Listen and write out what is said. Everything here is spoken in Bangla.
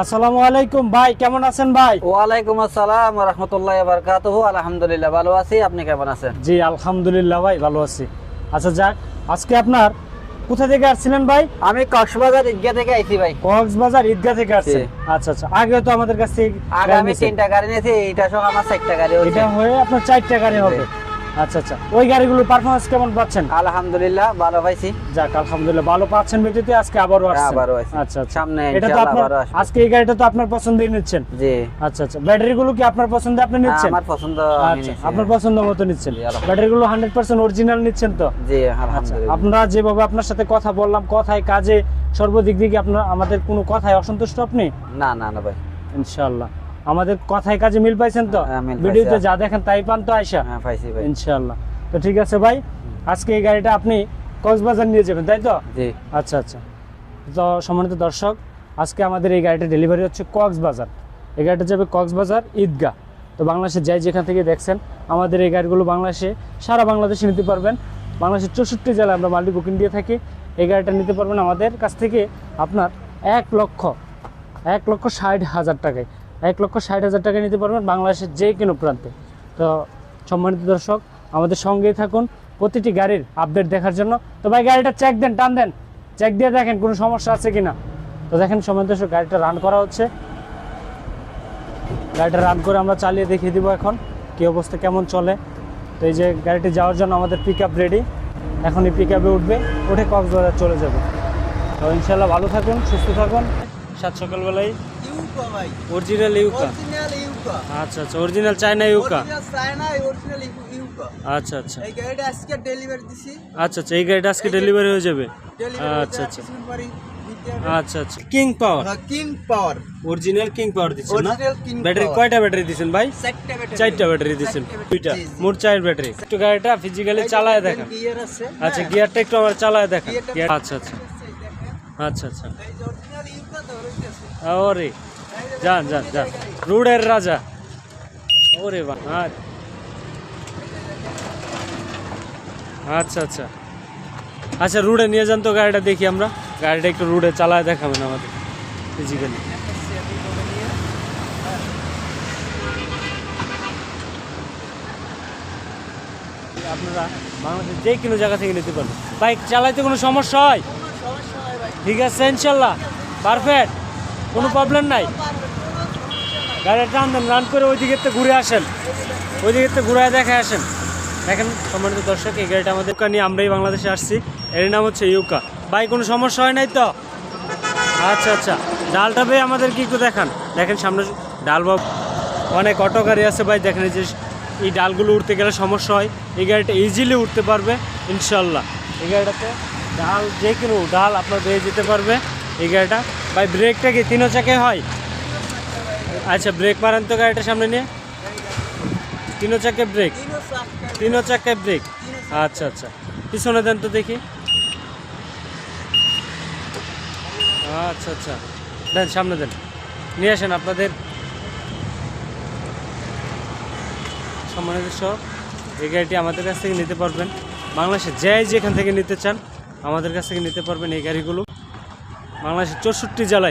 আসসালামু আলাইকুম ভাই কেমন আছেন ভাই? ওয়ালাইকুম আসসালাম রহমতুল্লাহ বারকাতুহু। আলহামদুলিল্লাহ ভালো আছি। আপনি কেমন আছেন? জি আলহামদুলিল্লাহ ভাই ভালো আছি। আচ্ছা যাক আজকে আপনার কোথা থেকে আসছিলেন ভাই? আমি কক্সবাজার ঈদগাহ থেকে আইছি ভাই। কক্সবাজার ঈদগাহ থেকে আসছেন? জি। আচ্ছা আচ্ছা আগে তো আমাদের কাছ থেকে আগে আমি তিনটা গাড়ি নিয়েছি এইটা সহ আমার চারটা গাড়ি এটা হয়ে আপনার চারটা গাড়ি হবে। আচ্ছা আচ্ছা। ওই গাড়িগুলোর পারফরমেন্স কেমন পাচ্ছেন? আলহামদুলিল্লাহ ভালো পাইছি। যাক আলহামদুলিল্লাহ ভালো পাচ্ছেন আজকে আবারও আবারও আসছি। আচ্ছা আচ্ছা। সামনে এটা তো আপনার আজকে এই গাড়িটা তো আপনার পছন্দই নিচ্ছেন। জি। আচ্ছা আচ্ছা। ব্যাটারিগুলো কি আপনার পছন্দে আপনি নিচ্ছেন? আমার পছন্দ আচ্ছা আপনার পছন্দ মতো নিচ্ছেন। ব্যাটারিগুলো হান্ড্রেড পার্সেন্ট অরিজিনাল নিচ্ছেন তো? জি আচ্ছা আলহামদুলিল্লাহ আপনারা যেভাবে আপনার সাথে কথা বললাম কথায় কাজে সর্বদিক দিকে আপনার আমাদের কোনো কথায় অসন্তুষ্ট আপনি? না না না ভাই। ইনশাআল্লাহ। আমাদের কথায় কাজে মিল পাইছেন তো? হ্যাঁ, ভিডিওতে যা দেখেন তাই পান তো আয়সা হ্যাঁ পাইছি ভাই। ইনশাআল্লাহ। তো ঠিক আছে ভাই আজকে এই গাড়িটা আপনি কক্সবাজার নিয়ে যাবেন তাই তো? জি। আচ্ছা আচ্ছা। তো সম্মানিত দর্শক আজকে আমাদের এই গাড়িটা ডেলিভারি হচ্ছে কক্সবাজার। এই গাড়িটা যাবে কক্সবাজার ঈদগাহ। তো বাংলাদেশে যাই যেখান থেকে দেখছেন আমাদের এই গাড়িগুলো বাংলাদেশে সারা বাংলাদেশে নিতে পারবেন। বাংলাদেশের চৌষট্টি জেলায় আমরা মাল্টি বুকিং দিয়ে থাকি। এই গাড়িটা নিতে পারবেন আমাদের কাছ থেকে আপনার এক লক্ষ এক লক্ষ ষাট হাজার টাকায়। এক লক্ষ ষাট হাজার টাকা নিতে পারবেন বাংলাদেশের যে কোনো প্রান্তে। তো সম্মানিত দর্শক, আমাদের সঙ্গেই থাকুন প্রতিটি গাড়ির আপডেট দেখার জন্য। তো ভাই, গাড়িটা চেক দেন, টান দেন। চেক দিয়ে দেখেন কোনো সমস্যা আছে কিনা। তো দেখেন সম্মানিত দর্শক, গাড়িটা রান করা হচ্ছে। গাড়িটা রান করে আমরা চালিয়ে দেখিয়ে দিব এখন কী অবস্থা, কেমন চলে। তো এই যে গাড়িটি যাওয়ার জন্য আমাদের পিক আপ রেডি এখন এই পিক আপে উঠবে, উঠে কক্সবাজার চলে যাবে। তো ইনশাল্লাহ ভালো থাকুন, সুস্থ থাকুন। সাত সকালবেলায়? ইউকা ভাই। অরিজিনাল ইউকা? অরিজিনাল ইউকা। আচ্ছা আচ্ছা অরিজিনাল চায়না ইউকা? চায়না অরিজিনাল ইউকা। আচ্ছা আচ্ছা। এই গাড়িটা আজকে ডেলিভারি দিছি। আচ্ছা আচ্ছা এই গাড়িটা আজকে ডেলিভারি হয়ে যাবে? আচ্ছা আচ্ছা। দিতে আচ্ছা আচ্ছা। King power king power original king power দিচ্ছেন না? ব্যাটারি কয়টা ব্যাটারি দিচ্ছেন ভাই? চারটা ব্যাটারি দিচ্ছেন। দুইটা। মোট চার ব্যাটারি একটু গাড়িটা ফিজিক্যালি চালায় আছে। আচ্ছা গিয়ারটা একটু আমার চালায় গিয়ার- আচ্ছা আচ্ছা। আচ্ছা আচ্ছা। ওরে যান যান যান। রোডের রাজা। ওরে আ- আচ্ছা আচ্ছা। আচ্ছা রুডে নিয়ে যান তো গাড়িটা, দেখি আমরা। গাড়িটা একটু রুডে চালায় দেখাবেন আমাদের। ফিজিক্যালি আপনারা বাংলাদেশের যে কোনো জায়গা থেকে নিতে পারবেন। বাইক চালাইতে কোনো সমস্যা হয়? ঠিক আছে, ইনশাল্লাহ। পারফেক্ট। কোনো প্রবলেম নাই। গাড়িটা টান দেন, রান করে ওই দিকের থেকে ঘুরে আসেন। ওই দিকের থেকে ঘুরে দেখে আসেন। দেখেন, সম্মানিত দর্শক, এই গাড়িটা আমাদের নিয়ে আমরাই বাংলাদেশে আসছি। এর নাম হচ্ছে ইউকা। ভাই, কোনো সমস্যা হয় নাই তো? আচ্ছা আচ্ছা। ডালটা ভাই আমাদের আমাদেরকে একটু দেখান। দেখেন, সামনে ডাল বা অনেক অটো গাড়ি আছে ভাই। দেখেন যে এই ডালগুলো উঠতে গেলে সমস্যা হয়। এই গাড়িটা ইজিলি উঠতে পারবে, ইনশাল্লাহ। এই গাড়িটাতে ডাল যে কোনো ডাল আপনার বেয়ে যেতে পারবে এই গাড়িটা। ভাই, ব্রেকটা কি তিনও চাকে হয়? আচ্ছা ব্রেক মারেন তো গাড়িটা সামনে নিয়ে। তিনও চাকে ব্রেক? তিনও চাকা ব্রেক? আচ্ছা আচ্ছা। পিছনে দেন তো দেখি। আচ্ছা আচ্ছা। দেন, সামনে দেন। নিয়ে আসেন আপনাদের। সম্মানিত সব এই গাড়িটি আমাদের কাছ থেকে নিতে পারবেন। বাংলাদেশে যাই যেখান থেকে নিতে চান আমাদের কাছ থেকে নিতে পারবেন এই গাড়িগুলো। বাংলাদেশের চৌষট্টি জেলায়।